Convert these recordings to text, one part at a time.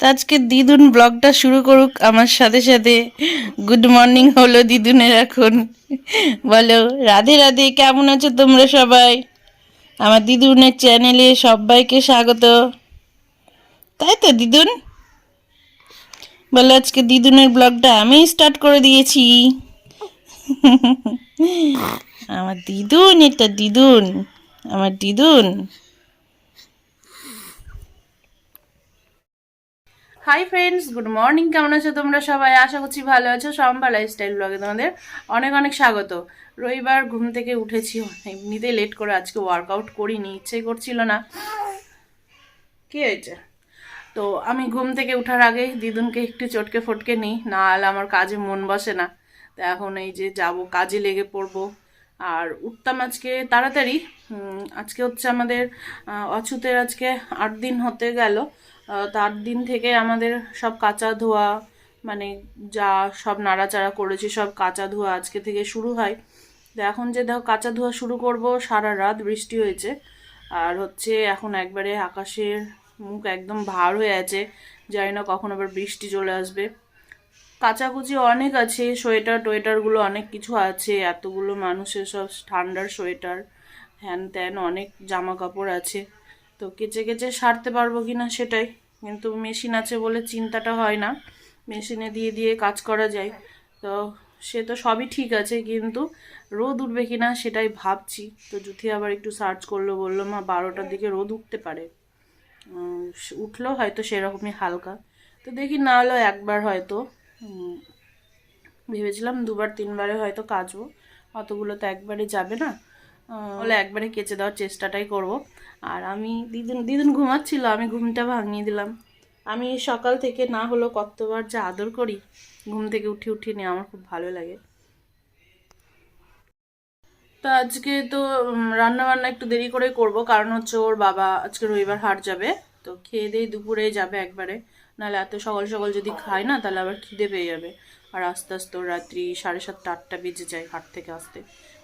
তো আজকে দিদুন ব্লগটা শুরু করুক। আমার সাথে সাথে গুড মর্নিং হলো দিদুনের এখন। বলো, রাধে রাধে, কেমন আছো তোমরা সবাই? আমার দিদুনের চ্যানেলে সবাইকে স্বাগত। তাই তো দিদুন বলো, আজকে দিদুনের ব্লগটা আমি স্টার্ট করে দিয়েছি। আমার দিদুন এটা দিদুন আমার দিদুন হাই ফ্রেন্ডস গুড মর্নিং কেমন আছো তোমরা সবাই? আশা করছি ভালো আছো। সম্পা লাইফস্টাইল ব্লগে তোমাদের অনেক অনেক স্বাগত। রবিবার ঘুম থেকে উঠেছি এমনিতে লেট করে আজকে ওয়ার্কআউট করিনি, ইচ্ছে করছিল না। কি হয়েছে? তো আমি ঘুম থেকে উঠার আগে দিদুনকে একটু চটকে ফটকে নিই, না হলে আমার কাজে মন বসে না। তো এখন এই যে যাব, কাজে লেগে পড়ব। আর উঠতাম আজকে তাড়াতাড়ি। আজকে হচ্ছে আমাদের অছুতের আজকে আট দিন হতে গেল। আহ, তো আট দিন থেকে আমাদের সব কাঁচা ধোয়া মানে যা সব নাড়াচাড়া করেছি সব কাঁচা ধোয়া আজকে থেকে শুরু হয়। তো এখন যে দেখো কাঁচা ধোয়া শুরু করব সারা রাত বৃষ্টি হয়েছে। আর হচ্ছে এখন একবারে আকাশের মুখ একদম ভার হয়ে আছে জানি না কখন আবার বৃষ্টি চলে আসবে। কাচাকুচি অনেক আছে সোয়েটার টোয়েটারগুলো অনেক কিছু আছে এতগুলো মানুষের সব ঠান্ডার সোয়েটার হ্যান ত্যান অনেক জামা কাপড় আছে। তো কেচে কেচে সারতে পারব কি না সেটাই। কিন্তু মেশিন আছে বলে চিন্তাটা হয় না। মেশিনে দিয়ে দিয়ে কাজ করা যায়। তো সে তো সবই ঠিক আছে কিন্তু রোদ উঠবে কি না সেটাই ভাবছি। তো জুথি আবার একটু সার্চ করল বলল মা বারোটার দিকে রোদ উঠতে পারে। উঠল হয়তো সেরকমই হালকা। তো দেখি না হলেও একবার হয়তো ভেবেছিলাম দুবার তিনবারে হয়তো কাচবো। অতগুলো তো একবারে যাবে না। আহ, বলে একবারে কেচে দেওয়ার চেষ্টাটাই করব। আর আমি দিদিন দিদিন ঘুমাচ্ছিল, আমি ঘুমটা ভাঙিয়ে দিলাম। আমি সকাল থেকে না হলো কতবার যে আদর করি, ঘুম থেকে উঠে উঠে নিয়ে আমার খুব ভালো লাগে। তো আজকে তো রান্না বান্না একটু দেরি করে করব, কারণ হচ্ছে ওর বাবা আজকে রবিবার হাট যাবে, তো খেয়ে দিয়ে দুপুরে যাবে একবারে। নাহলে এত সকাল সকাল যদি খায় না, তাহলে আবার খিদে পেয়ে যাবে। আর আস্তে আস্তে রাত্রি সাড়ে সাতটা, আটটা বেজে যায় হাট থেকে আসতে।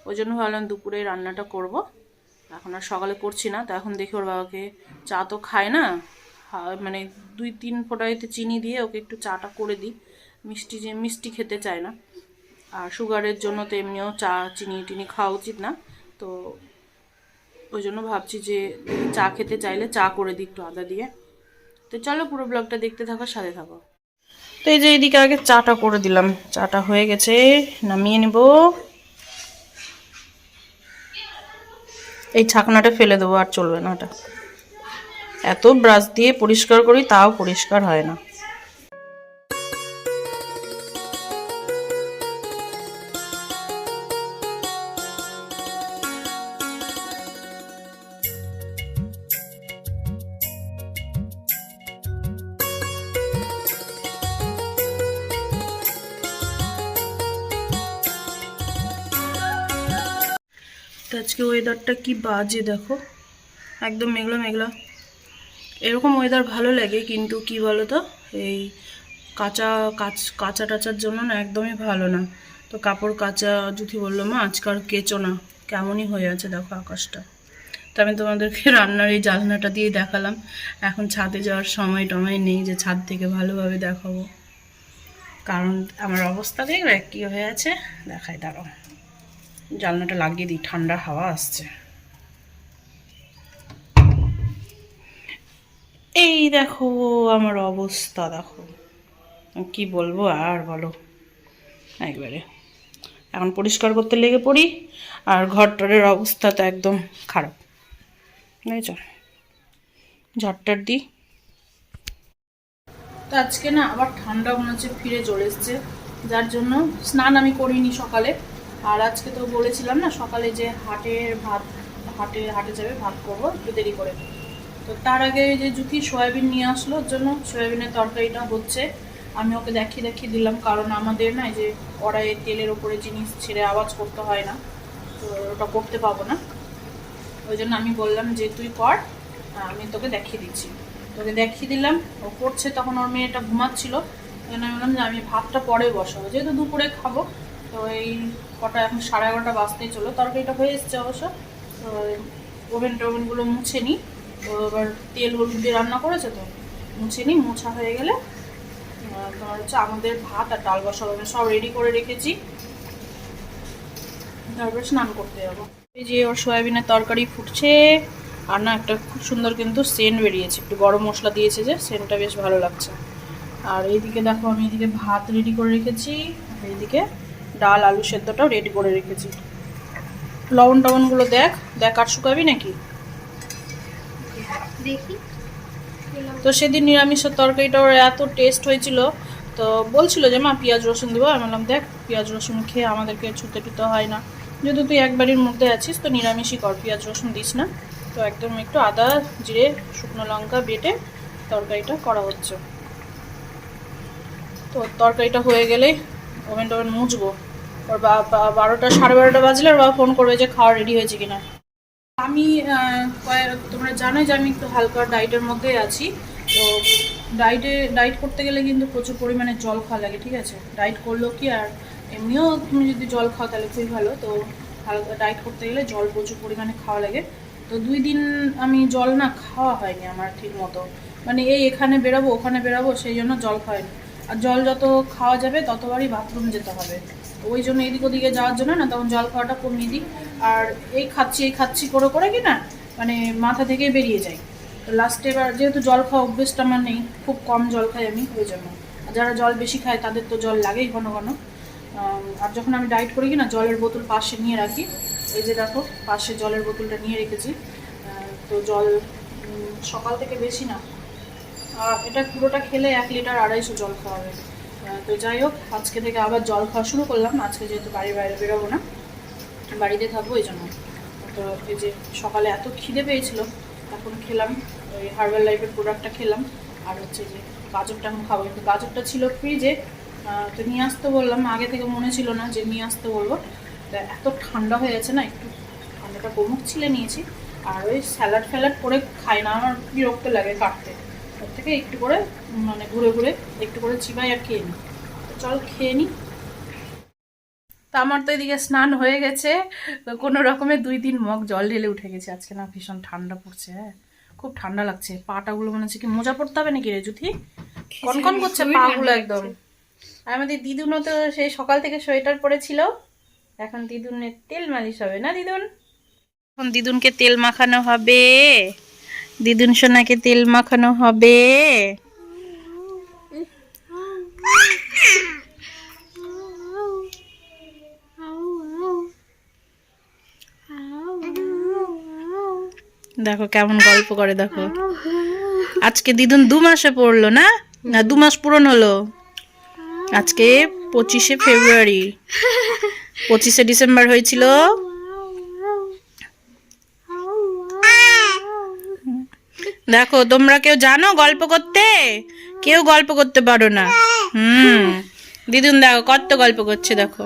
ওই জন্য ভাবলাম দুপুরে রান্নাটা করব। এখন আর সকালে করছি না, তো এখন দেখি ওর বাবাকে চা তো খায় না। মানে দুই তিন ফোঁটাইতে চিনি দিয়ে ওকে একটু চাটা করে দিই। মিষ্টি যে, মিষ্টি খেতে চায় না। আর সুগারের জন্য তো এমনিও চা, চিনি টিনি খাওয়া উচিত না। তো ওই জন্য ভাবছি যে চা খেতে চাইলে চা করে দিই একটু আদা দিয়ে। তো চলো পুরো ব্লগটা দেখতে থাকো, সাথে থাকো। তো এই যে এদিকে আগে চাটা করে দিলাম। চাটা হয়ে গেছে, নামিয়ে নেব। এই ছাকনাটা ফেলে দেবো আর চলবে না ওটা। এত ব্রাশ দিয়ে পরিষ্কার করি, তাও পরিষ্কার হয় না। তো আজকে ওয়েদারটা কি বাজে দেখো। একদম মেঘলা মেঘলা। এরকম ওয়েদার ভালো লাগে, কিন্তু কি বলো তো এই কাঁচা, কাচ, কাঁচা টাচার জন্য না একদমই ভালো না। তো কাপড় কাচা জুথি বলল, মা আজকাল কেচো না। কেমনই হয়ে আছে দেখো আকাশটা। তো আমি তোমাদেরকে রান্নার এই জালনাটা দিয়ে দেখালাম। এখন ছাদে যাওয়ার সময় টময় নেই যে ছাদ থেকে ভালোভাবে দেখাবো। কারণ আমার অবস্থা দেখবে কী হয়ে আছে? দেখাই দাঁড়াও। জানলাটা লাগিয়ে দিই, ঠান্ডা হাওয়া আসছে। এই দেখো আমার অবস্থা, দেখো। কি বলব আর বলো। একবারে। এখন পরিষ্কার করতে লেগে পড়ি, আর ঘরটরের অবস্থা তো একদম খারাপ। বুঝেছ? ঝটটার দিই। তো আজকে না আবার ঠান্ডা মনে হচ্ছে, ফিরে চলে এসছে। যার জন্য স্নান আমি করিনি সকালে। আর আজকে তো বলেছিলাম না, সকালে যে হাটের ভাত হাটে হাটে যাবে ভাত করব, একটু দেরি করে। তো তার আগে যে জুথি সয়াবিন নিয়ে আসলো, ওর জন্য সয়াবিনের তরকারিটা হচ্ছে। আমি ওকে দেখিয়ে দেখিয়ে দিলাম, কারণ আমাদের না যে কড়াইয়ে তেলের ওপরে জিনিস ছেড়ে আওয়াজ করতে হয় না, তো ওটা করতে পাবো না। ওই জন্য আমি বললাম যে, তুই কর আমি তোকে দেখিয়ে দিচ্ছি। তোকে দেখিয়ে দিলাম, ও করছে, তখন ওর মেয়েটা ঘুমাচ্ছিল। ওই জন্য আমি বললাম যে, আমি ভাতটা পরে বসাবো, যেহেতু দুপুরে খাব তো এই কটা, এখন সাড়ে এগারোটা বাজতেই চলো তরকারিটা হয়ে এসছে অবশ্য। তো ওভেন টোভেনগুলো মুছে নিই। তো এবার তেল হলুদ দিয়ে রান্না করেছে তো, মুছে নিই। মোছা হয়ে গেলে তোমার হচ্ছে আমাদের ভাত আর ডাল বসাবো। আমি সব রেডি করে রেখেছি। তারপরে স্নান করতে যাব। এই যে ওর সয়াবিনের তরকারি ফুটছে। আর না, একটা খুব সুন্দর কিন্তু সেন্ট বেরিয়েছে। একটু গরম মশলা দিয়েছে যে, সেন্টটা বেশ ভালো লাগছে। আর এইদিকে দেখো, আমি এদিকে ভাত রেডি করে রেখেছি। এইদিকে ডাল আলু সেদ্ধটাও রেডি করে রেখেছি। লবণ টবণগুলো দেখ দেখ আর শুকাবি নাকি? দেখি। তো সেদিন নিরামিষের তরকারিটা ওর এত টেস্ট হয়েছিল তো বলছিল যে মা পেঁয়াজ রসুন দেবো। আমি বললাম দেখ পেঁয়াজ রসুন খেয়ে আমাদেরকে ছুতে টুতে হয় না। যেহেতু তুই এক বাড়ির মধ্যে আছিস তো নিরামিষই কর পেঁয়াজ রসুন দিস না। তো একদম একটু আদা জিরে শুকনো লঙ্কা বেটে তরকারিটা করা হচ্ছে। তো তরকারিটা হয়ে গেলেই ওভেন টোভেন মুছবো। ওর বারোটা, সাড়ে বারোটা বাজলে ওর বাবা ফোন করবে যে খাওয়া রেডি হয়েছে কিনা। আমি তোমরা জানো যে আমি একটু হালকা ডায়েটের মধ্যে আছি। তো ডায়েটে ডায়েট করতে গেলে কিন্তু প্রচুর পরিমাণে জল খাওয়া লাগে, ঠিক আছে? ডায়েট করলেও কি আর, এমনিও তুমি যদি জল খাও তাহলে খুবই ভালো। তো হালকা ডায়েট করতে গেলে জল প্রচুর পরিমাণে খাওয়া লাগে। তো দুই দিন আমি জল না খাওয়া হয়নি আমার ঠিক মতো। মানে এই এখানে বেরাবো, ওখানে বেরাবো, সেই জন্য জল খাওয়াইনি। আর জল যত খাওয়া যাবে ততবারই বাথরুম যেতে হবে। ওই জন্য এদিক ওদিকে যাওয়ার জন্য না, তখন জল খাওয়াটা কমিয়ে দিই আর এই খাচ্ছি এই খাচ্ছি করে করে কি না মানে মাথা থেকে বেরিয়ে যায়। তো লাস্টে এবার যেহেতু জল খাওয়া অভ্যেসটা আমার নেই, খুব কম জল খাই আমি ওই জন্য। আর যারা জল বেশি খায় তাদের তো জল লাগেই ঘন ঘন। আর যখন আমি ডায়েট করি কি না, জলের বোতল পাশে নিয়ে রাখি। এই যে দেখো, পাশে জলের বোতলটা নিয়ে রেখেছি। তো জল সকাল থেকে বেশি না। এটা পুরোটা খেলে এক লিটার আড়াইশো জল খাওয়া হবে তো যাই হোক, আজকে থেকে আবার জল খাওয়া শুরু করলাম। আজকে যেহেতু বাড়ির বাইরে বেরোবো না, বাড়িতে থাকব এই জন্য। তো এই যে সকালে এত খিদে পেয়েছিল, এখন খেলাম, ওই হার্বাল লাইফের প্রোডাক্টটা খেলাম। আর হচ্ছে যে গাজরটা এখন খাব। কিন্তু গাজরটা ছিল ফ্রিজে তো নিয়ে আসতে বললাম। আগে থেকে মনে ছিল না যে নিয়ে আসতে বলব। তা এত ঠান্ডা হয়ে গেছে না, একটু ঠান্ডাটা কমুক, ছিলে নিয়েছি। আর ওই স্যালাড ফ্যালাড করে খাই না, আমার বিরক্ত লাগে কাটতে। থেকে একটু করে মানে ঘুরে ঘুরে একটু করে চিবাই আর খেয়ে নিই চল খেয়ে নিই তা আমার তো এদিকে স্নান হয়ে গেছে। কোনো রকমে দুই তিন মগ জল ঢেলে উঠে গেছে। আজকে না ভীষণ ঠান্ডা পড়ছে হ্যাঁ। খুব ঠান্ডা লাগছে। পাটাগুলো মনে হচ্ছে কি মোজা পড়তে হবে নাকি রে জুথি? কনকন করছে পাগুলো একদম। আর আমাদের দিদুনও তো সেই সকাল থেকে সোয়েটার পরেছিল। এখন দিদুনের তেল মালিশ হবে না দিদুন? এখন দিদুনকে তেল মাখানো হবে। দিদুন সোনাকে তেল মাখানো হবে। দেখো কেমন গল্প করে, দেখো। আজকে দিদুন দু মাসে পড়ল না? না, দু মাস পূরণ হলো। আজকে পঁচিশে ফেব্রুয়ারি। পঁচিশে ডিসেম্বর হয়েছিল দেখো তোমরা কেউ জানো গল্প করতে? কেউ গল্প করতে পারো না। হুম। দিদুন দেখো কত গল্প করছে দেখো।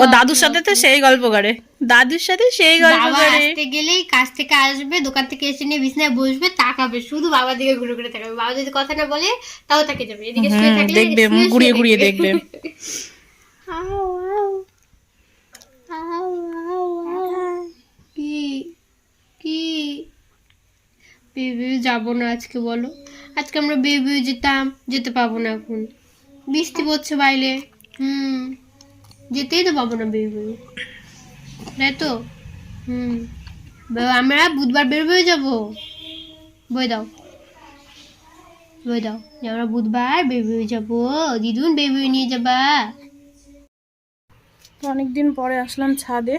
ও দাদুর সাথে তো সেই গল্প করে। দাদুর সাথে সেই গল্প করে। আসতে গেলেই কাজ থেকে আসবে দোকান থেকে এসে নিয়ে বিছনায় বসবে তাকাবে শুধু বাবার দিকে ঘুরে ঘুরে তাকাবে। বাবা যদি কথা না বলে তাও তাকে যাবে এদিকে শুয়ে থাকলে দেখবে ঘুরিয়ে ঘুরিয়ে দেখবে। কি কি? বেবি যাব না আজকে, বলো? আজকে আমরা বেবি যেতাম, যেতে পাবো না এখন। বৃষ্টি পড়ছে বাইরে। হুম, যেতেই তো পাবো না বেবি। তাই তো? হুম। আমরা বুধবার বের হয়ে যাব। বই দাও। বই দাও। যে আমরা বুধবার বেবি হয়ে যাব। দিদুন বেবি নিয়ে যাবা। অনেকদিন পরে আসলাম ছাদে।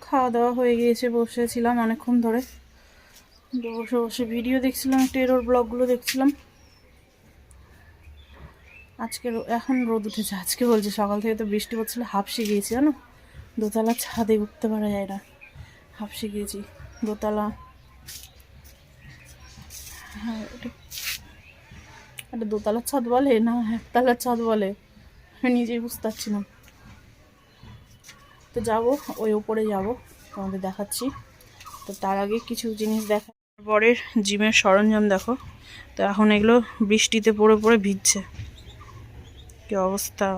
খাওয়া দাওয়া হয়ে গিয়েছে, বসেছিলাম অনেকক্ষণ ধরে। বসে বসে ভিডিও দেখছিলাম টেরোর ব্লগগুলো দেখছিলাম। আজকে এখন রোদ উঠেছে, আজকে বলছে সকাল থেকে তো বৃষ্টি পড়ছিল হাফসে গিয়েছি, জানো? দোতলা ছাদে উঠতে পারা যায় না। হাফসে গিয়েছি, দোতলা। হ্যাঁ এটা দোতলার ছাদ বলে না একতলার ছাদ বলে? নিজেই বুঝতে পারছি না। তো যাব, ওই ওপরে যাব, তোমাদের দেখাচ্ছি। তো তার আগে কিছু জিনিস দেখা পরের জিমের সরঞ্জাম দেখো। তো এখন এগুলো বৃষ্টিতে পড়ে পড়ে ভিজছে। কি অবস্থা?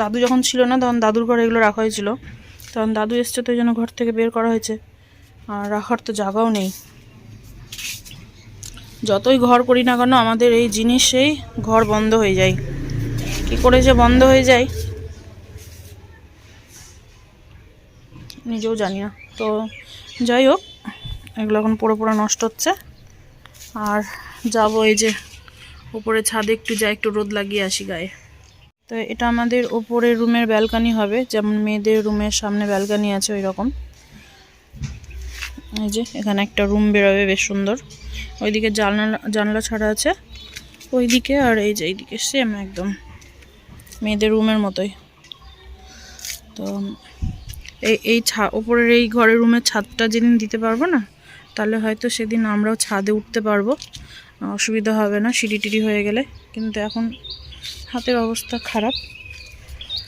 দাদু যখন ছিল না, তখন দাদুর ঘরে এগুলো রাখা হয়েছিল। তখন দাদু এসছে তো এই জন্য ঘর থেকে বের করা হয়েছে। আর রাখার তো জায়গাও নেই। যতই ঘর করি না কেন, আমাদের এই জিনিসেই ঘর বন্ধ হয়ে যায়। কি করে যে বন্ধ হয়ে যায়, নিজেও জানি না। তো যাই হোক, এগুলো এখন পুরো পুরো নষ্ট হচ্ছে। আর যাব এই যে উপরে ছাদে একটু যাই, একটু রোদ লাগিয়ে আসি গায়ে। তো এটা আমাদের ওপরের রুমের ব্যালকানি হবে, যেমন মেয়েদের রুমের সামনে ব্যালকানি আছে ওই রকম এই যে, এখানে একটা রুম বেরোবে, বেশ সুন্দর। ওইদিকে জানলা জানলা ছাড়া আছে। ওইদিকে আর এই যে, এইদিকে সেম একদম। মেয়েদের রুমের মতোই। তো এই এই ছা, ওপরের এই ঘরের রুমের ছাদটা যেদিন দিতে পারব না, তাহলে হয়তো সেদিন আমরাও ছাদে উঠতে পারব। অসুবিধা হবে না, সিঁড়ি টিড়ি হয়ে গেলে। কিন্তু এখন হাতের অবস্থা খারাপ।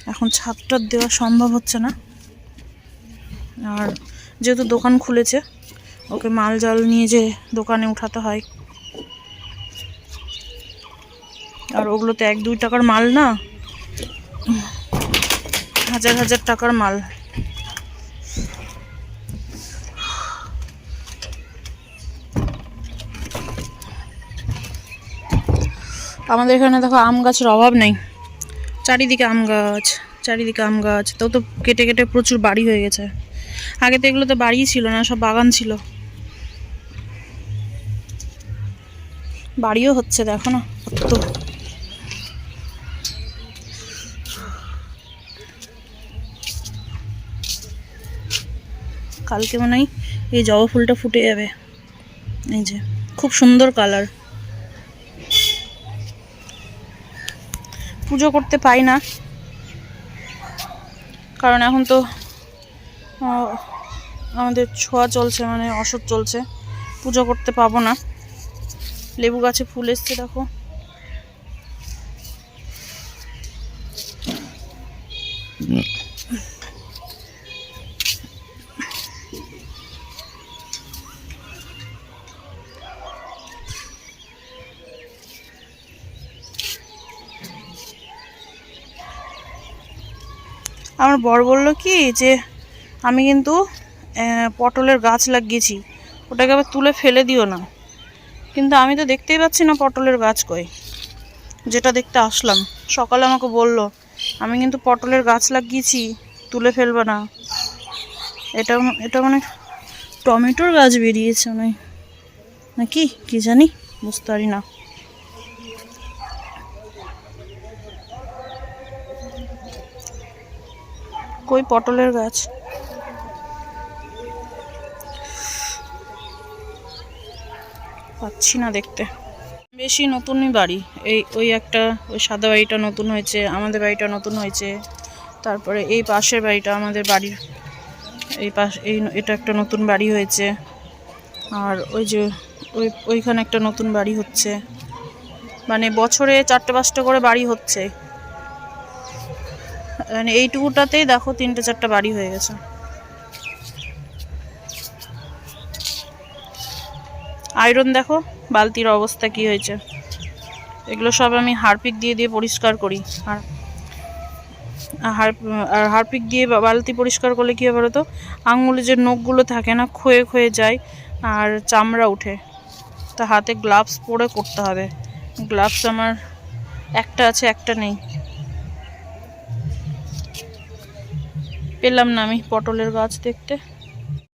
এখন ছাদটা দেওয়া সম্ভব হচ্ছে না। আর যেহেতু দোকান খুলেছে, ওকে মাল জাল নিয়ে যে দোকানে উঠাতে হয়। আর ওগুলো তো এক দুই টাকার মাল না? হাজার হাজার টাকার মাল। আমাদের এখানে দেখো আম গাছের অভাব নেই। চারিদিকে আম গাছ, চারিদিকে আম গাছ। তো তো কেটে কেটে প্রচুর বাড়ি হয়ে গেছে। আগে তো এগুলো তো বাড়িই ছিল না, সব বাগান ছিল। বাড়িও হচ্ছে দেখো না, কত। কালকে মনে হয় এই জবা ফুলটা ফুটে যাবে। এই যে, খুব সুন্দর কালার পুজো করতে পাই না। কারণ এখন তো আমাদের ছোঁয়া চলছে মানে অসৎ চলছে। পুজো করতে পাবো না। লেবু গাছে ফুল এসছে, দেখো। আমার বর বলল কি যে, আমি কিন্তু পটলের গাছ লাগিয়েছি, ওটাকে আবার তুলে ফেলে দিও না। কিন্তু আমি তো দেখতেই পাচ্ছি না পটলের গাছ কই। যেটা দেখতে আসলাম, সকালে আমাকে বলল, আমি কিন্তু পটলের গাছ লাগিয়েছি, তুলে ফেলবে না। এটা এটা মানে টমেটোর গাছ বেরিয়েছে মানে নাকি, কি জানি, বুঝতে পারি না। কই? পটলের গাছ। পাচ্ছি না দেখতে। বেশি নতুনই বাড়ি। এই, ওই একটা, ওই সাদা বাড়িটা নতুন হয়েছে, আমাদের বাড়িটা নতুন হয়েছে। তারপরে এই পাশের বাড়িটা আমাদের বাড়ির, এই পাশ, এই এটা একটা নতুন বাড়ি হয়েছে। আর ওই যে, ওই, ওইখানে একটা নতুন বাড়ি হচ্ছে। মানে বছরে চারটে পাঁচটা করে বাড়ি হচ্ছে। মানে এইটুকুটাতেই দেখো তিনটে চারটা বাড়ি হয়ে গেছে। আয়রন দেখো, বালতির অবস্থা কি হয়েছে। এগুলো সব আমি হারপিক দিয়ে দিয়ে পরিষ্কার করি। আর হার- আর হারপিক দিয়ে বালতি পরিষ্কার করলে কী হবে তো? আঙুলে যে নখগুলো থাকে না, ক্ষয়ে ক্ষয়ে যায় আর চামড়া উঠে। তা হাতে গ্লাভস পরে করতে হবে। গ্লাভস আমার একটা আছে, একটা নেই। পেলাম না আমি পটলের গাছ দেখতে।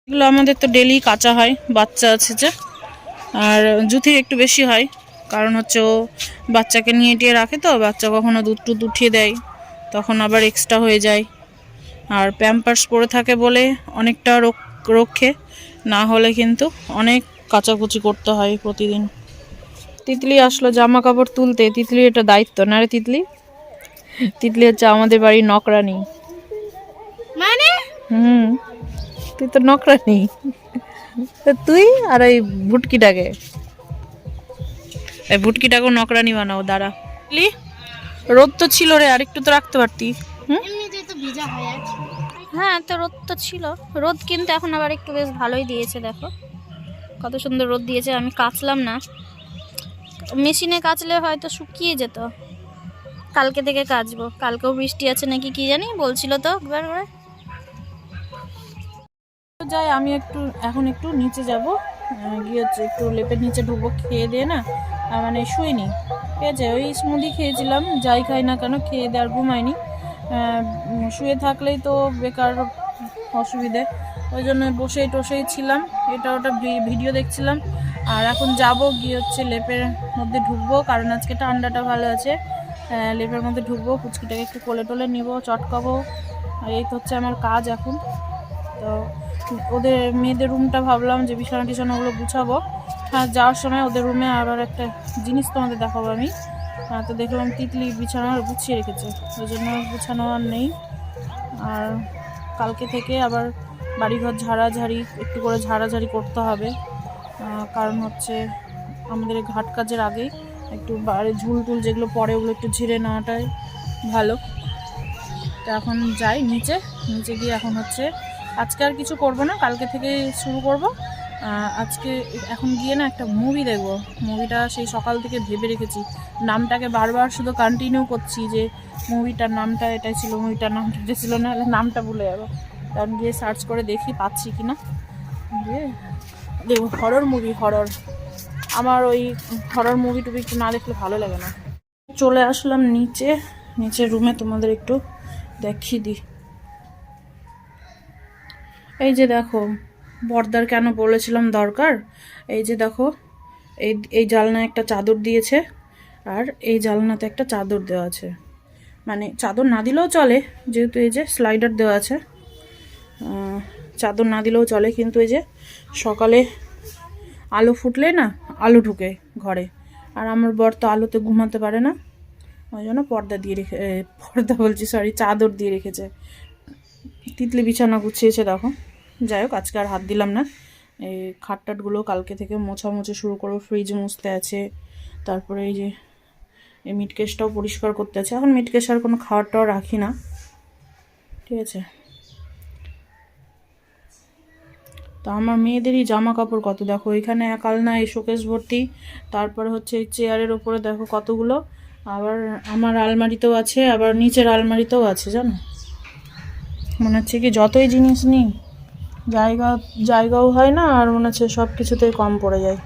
এগুলো আমাদের তো ডেলি কাঁচা হয়, বাচ্চা আছে যে। আর জুথি একটু বেশি হয়, কারণ হচ্ছে ও বাচ্চাকে নিয়ে টিয়ে রাখে তো, বাচ্চা কখনো দুধ টুধ উঠিয়ে দেয়, তখন আবার এক্সট্রা হয়ে যায়। আর প্যাম্পার্স পরে থাকে বলে অনেকটা রোগ রক্ষে না হলে কিন্তু অনেক কাচাকুচি করতে হয় প্রতিদিন। তিতলি আসলো জামা কাপড় তুলতে তিতলি এটা দায়িত্ব, না রে তিতলি? তিতলি হচ্ছে আমাদের বাড়ির নকরানি। হুম। তুই তো নকরানি তা তুই আর ওই ভুটকিটাকে। এই ভুটকিটাকেও নকরানি বানাও দাঁড়া। লি রোদ তো ছিল রে আর একটু তো রাখতে পারতি। হুম? এমনিতে তো ভিজা হয়ে আছে। হ্যাঁ তো রোদ তো ছিল। রোদ কিন্তু এখন আবার একটু বেশ ভালোই দিয়েছে দেখো। কত সুন্দর রোদ দিয়েছে আমি কাচলাম না। মেশিনে কাচলে হয়তো শুকিয়ে যেত। কালকে থেকে কাচবো। কালকেও বৃষ্টি আছে নাকি কি জানি বলছিল তো একবার করে। যাই, আমি একটু, এখন একটু নিচে যাব। গিয়ে হচ্ছে একটু লেপের নিচে ঢুকবো, খেয়ে দিয়ে না মানে শুইনি। ঠিক আছে, ওই স্মুদি খেয়েছিলাম, যাই খাই না কেন, খেয়ে দিয়ে আর ঘুমাইনি। শুয়ে থাকলেই তো বেকার অসুবিধে। ওই জন্য বসেই টসেই ছিলাম, এটা ওটা ভিডিও দেখছিলাম। আর এখন যাব গিয়ে হচ্ছে লেপের মধ্যে ঢুকবো, কারণ আজকে ঠান্ডাটা ভালো আছে। লেপের মধ্যে ঢুকবো, পুচকিটাকে একটু কোলে টোলে নিব, চটকাবো। এই তো হচ্ছে আমার কাজ এখন। তো ওদের মেয়েদের রুমটা ভাবলাম যে বিছানা টিছানাগুলো গুছাবো। হ্যাঁ যাওয়ার সময় ওদের রুমে আবার একটা জিনিস তোমাদের দেখাবো আমি। হ্যাঁ, তো দেখলাম তিতলি বিছানা গুছিয়ে রেখেছে। ওই জন্য গুছানো আর নেই। আর কালকে থেকে আবার বাড়িঘর ঝাড়াঝাড়ি একটু করে ঝাড়াঝাড়ি করতে হবে। কারণ হচ্ছে আমাদের ঘাট কাজের আগেই একটু বাড়ি ঝুল টুল যেগুলো পরে ওগুলো একটু ঝিরে নেওয়াটাই ভালো। তো এখন যাই নিচে। নিচে গিয়ে এখন হচ্ছে আজকে আর কিছু করব না, কালকে থেকে শুরু করব। আজকে এখন গিয়ে না একটা মুভি দেখব। মুভিটা সেই সকাল থেকে ভেবে রেখেছি। নামটাকে বারবার শুধু কন্টিনিউ করছি যে মুভিটার নামটা এটাই ছিল মুভিটার নামটা এটা ছিল, না নামটা ভুলে যাব। কারণ গিয়ে সার্চ করে দেখি পাচ্ছি কি না দিয়ে দেখব হরর মুভি হরর আমার ওই হরর মুভি টুভি একটু না দেখলে ভালো লাগে না। চলে আসলাম নিচে, নিচের রুমে তোমাদের একটু দেখিয়ে দিই। এই যে দেখো, বর্দার কেন বলেছিলাম দরকার? এই যে দেখো, এই এই জালনায় একটা চাদর দিয়েছে আর এই জালনাতে একটা চাদর দেওয়া আছে। মানে চাদর না দিলেও চলে, যেহেতু এই যে স্লাইডার দেওয়া আছে। চাদর না দিলেও চলে, কিন্তু এই যে সকালে আলো ফুটলে না, আলো ঢুকে ঘরে। আর আমার বর তো আলোতে ঘুমাতে পারে না, ওই জন্য পর্দা দিয়ে রেখে পর্দা বলছি সরি চাদর দিয়ে রেখেছে। তিতলি বিছানা গুছিয়েছে, দেখো। যাই হোক, আজকে আর হাত দিলাম না। এই খাটটাটগুলো কালকে থেকে মোছামুছি শুরু করব। ফ্রিজ মুছতে আছে। তারপরে এই যে, এই মিটকেশটাও পরিষ্কার করতে আছে। এখন মিটকেশ আর কোনো টাওয়ার রাখি না। ঠিক আছে? তো আমার মেয়েদেরই জামা কাপড় কত? দেখো, এখানে এক আলনা, এই শোকেস ভর্তি। তারপরে হচ্ছে এই চেয়ারের ওপরে দেখো কতগুলো। আবার আমার আলমারিতেও আছে, আবার নিচের আলমারিতেও আছে, জানো? মনে হচ্ছে কি যতই জিনিস নিই জায়গা জায়গাও হয় না আর মনে হচ্ছে সব কিছুতেই কম পড়ে যায়।